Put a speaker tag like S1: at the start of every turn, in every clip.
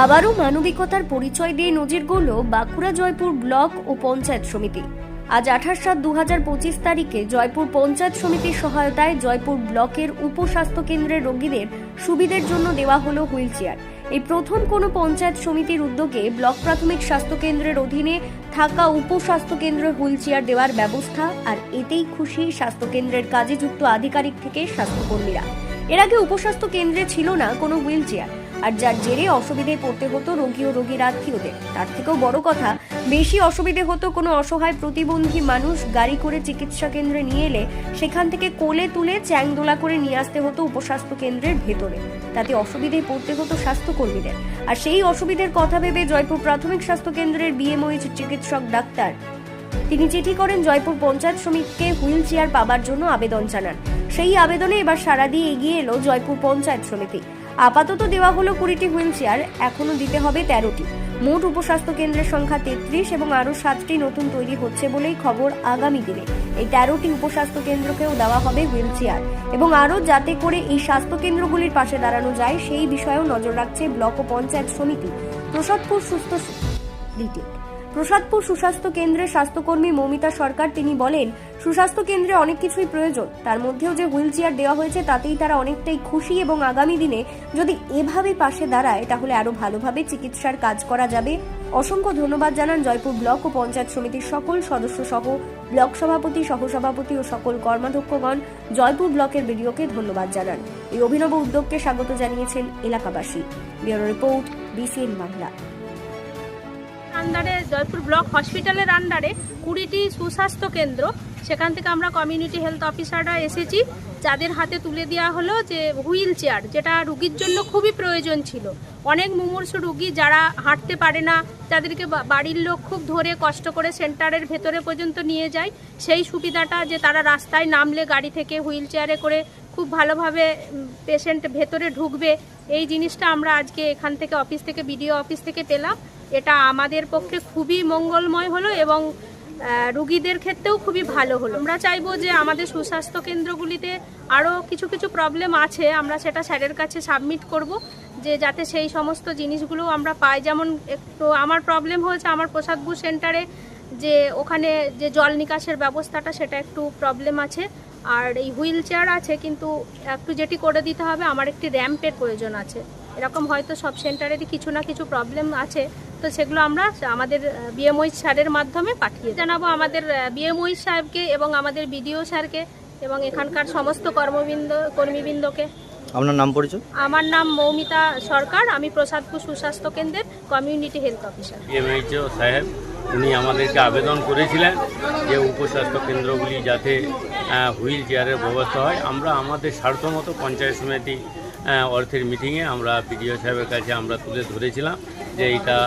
S1: আবারও মানবিকতার পরিচয় দিয়ে নজির গড়ল বাঁকুড়া জয়পুর ব্লক ও পঞ্চায়েত সমিতি। আজ আঠাশ সাত দু পঁচিশ তারিখে জয়পুর পঞ্চায়েত সমিতির সহায়তায় জয়পুর ব্লকের উপস্বাস্থ্য কেন্দ্রের রোগীদের সুবিধের জন্য দেওয়া হলো হুইল চেয়ার এই প্রথম কোনো পঞ্চায়েত সমিতির উদ্যোগে ব্লক প্রাথমিক স্বাস্থ্য কেন্দ্রের অধীনে থাকা উপস্বাস্থ্য কেন্দ্রে হুইল চেয়ার দেওয়ার ব্যবস্থা আর এতেই খুশি স্বাস্থ্য কেন্দ্রের কাজে যুক্ত আধিকারিক থেকে স্বাস্থ্যকর্মীরা। এর আগে উপস্বাস্থ্য কেন্দ্রে ছিল না কোনো হুইল চেয়ার আর যার জেরে অসুবিধায় পড়তে হতো রোগী ও রোগীর আত্মীয়দের। তার থেকেও বড় কথা, বেশি অসুবিধে হতো কোনো অসহায় প্রতিবন্ধী মানুষ গাড়ি করে চিকিৎসা কেন্দ্রে নিয়ে এলে সেখান থেকে কোলে তুলে চ্যাংদোলা করে নিয়ে আসতে হতো উপস্বাস্থ্য কেন্দ্রের ভেতরে। তাতে অসুবিধায় পড়তে হতো স্বাস্থ্যকর্মীদের। আর সেই অসুবিধের কথা ভেবে জয়পুর প্রাথমিক স্বাস্থ্য কেন্দ্রের বিএমওইচ চিকিৎসক ডাক্তার তিনি চিঠি করেন জয়পুর পঞ্চায়েত সমিতিকে হুইল চেয়ার পাবার জন্য আবেদন জানান। সেই আবেদনে এবার সারা দিয়ে এগিয়ে এলো জয়পুর পঞ্চায়েত সমিতি আপাতত দেওয়া হলো কুড়িটি হুইল চেয়ার এখনও দিতে হবে তেরোটি। মোট উপস্বাস্থ্য কেন্দ্রের সংখ্যা তেত্রিশ এবং আরও সাতটি নতুন তৈরি হচ্ছে বলেই খবর আগামী দিনে। এই তেরোটি উপস্বাস্থ্য কেন্দ্রকেও দেওয়া হবে হুইল চেয়ার এবং আরও যাতে করে এই স্বাস্থ্য কেন্দ্রগুলির পাশে দাঁড়ানো যায়, সেই বিষয়েও নজর রাখছে ব্লক ও পঞ্চায়েত সমিতি। প্রসাদপুর সুস্থ রিটেক প্রসাদপুর সুস্বাস্থ্য কেন্দ্রের স্বাস্থ্যকর্মী মৌমিতা সরকার, তিনি বলেন, সুস্বাস্থ্য কেন্দ্রে অনেক কিছুই প্রয়োজন। তার মধ্যেও যে হুইল চেয়ার দেওয়া হয়েছে, তাতেই তারা অনেকটাই খুশি এবং আগামী দিনে যদি এভাবে পাশে দাঁড়ায়, তাহলে আরও ভালোভাবে চিকিৎসার কাজ করা যাবে। অসংখ্য ধন্যবাদ জানান জয়পুর ব্লক ও পঞ্চায়েত সমিতির সকল সদস্য সহ ব্লক সভাপতি, সহসভাপতি ও সকল কর্মাধ্যক্ষগণ। জয়পুর ব্লকের বিডিওকে ধন্যবাদ জানান। এই অভিনব উদ্যোগকে স্বাগত জানিয়েছেন এলাকাবাসী। Bureau report, BCN Bangla.
S2: আন্ডারে জয়পুর ব্লক হসপিটালের আন্ডারে কুড়িটি সুস্বাস্থ্য কেন্দ্র। সেখান থেকে আমরা কমিউনিটি হেলথ অফিসাররা এসেছি। যাদের হাতে তুলে দেওয়া হলো যে হুইল চেয়ার যেটা রুগীর জন্য খুবই প্রয়োজন ছিল। অনেক মুমূর্ষু রুগী যারা হাঁটতে পারে না, যাদেরকে বাড়ির লোক খুব ধরে কষ্ট করে সেন্টারের ভেতরে পর্যন্ত নিয়ে যায়, সেই সুবিধাটা যে তারা রাস্তায় নামলে গাড়ি থেকে হুইল চেয়ারে করে খুব ভালোভাবে পেশেন্ট ভেতরে ঢুকবে, এই জিনিসটা আমরা আজকে এখান থেকে অফিস থেকে বিডিও অফিস থেকে পেলাম। এটা আমাদের পক্ষে খুবই মঙ্গলময় হলো এবং রুগীদের ক্ষেত্রেও খুবই ভালো হলো। আমরা চাইব যে আমাদের সুস্বাস্থ্য কেন্দ্রগুলিতে আরও কিছু কিছু প্রবলেম আছে, আমরা সেটা স্যারের কাছে সাবমিট করব, যে যাতে সেই সমস্ত জিনিসগুলো আমরা পাই। যেমন একটু আমার প্রবলেম হয়েছে আমার প্রসাদপুর সেন্টারে যে ওখানে যে জল নিকাশের ব্যবস্থাটা, সেটা একটু প্রবলেম আছে। আর এই হুইল চেয়ার আছে, কিন্তু একটু যেটি করে দিতে হবে, আমার একটি র্যাম্পের প্রয়োজন আছে। এরকম হয়তো সব সেন্টারেরই কিছু না কিছু প্রবলেম আছে তো সেগুলো আমরা আমাদের বিএমওই স্যারের মাধ্যমে পাঠিয়ে জানাব আমাদের বিএমওই সাহেবকে এবং আমাদের বিডিও স্যারকে এবং এখানকার সমস্ত কর্মবৃন্দ কর্মীবৃন্দকে।
S3: আপনার নাম পরিচয়?
S2: আমার নাম মৌমিতা সরকার। আমি প্রসাদপুর সুস্বাস্থ্য কেন্দ্রের কমিউনিটি হেলথ অফিসার।
S4: এমএইচও সাহেব উনি আমাদেরকে আবেদন করেছিলেন যে উপস্বাস্থ্য কেন্দ্রগুলি যাতে হুইল চেয়ারের ব্যবস্থা হয়। আমরা আমাদের স্বার্থ মতো পঞ্চায়েত সমিতি অর্থের মিটিংয়ে আমরা বিডিও সাহেবের কাছে আমরা তুলে ধরেছিলাম যে এটা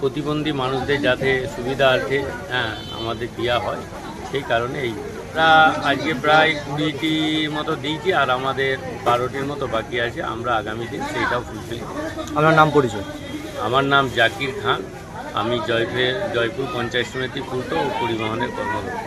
S4: প্রতিবন্ধী মানুষদের যাতে সুবিধার্থে হ্যাঁ আমাদের দেওয়া হয়। সেই কারণে এই। আমরা আজকে প্রায় কুড়িটির মতো দিয়েছি আর আমাদের বারোটির মতো বাকি আছে। আমরা আগামী দিন সেইটাও ফুলফিল
S3: আমার নাম পরিচয়?
S4: আমার নাম জাকির খান। আমি জয়পুর জয়পুর পঞ্চায়েত সমিতি পূর্ত ও পরিবহনের কর্মরত।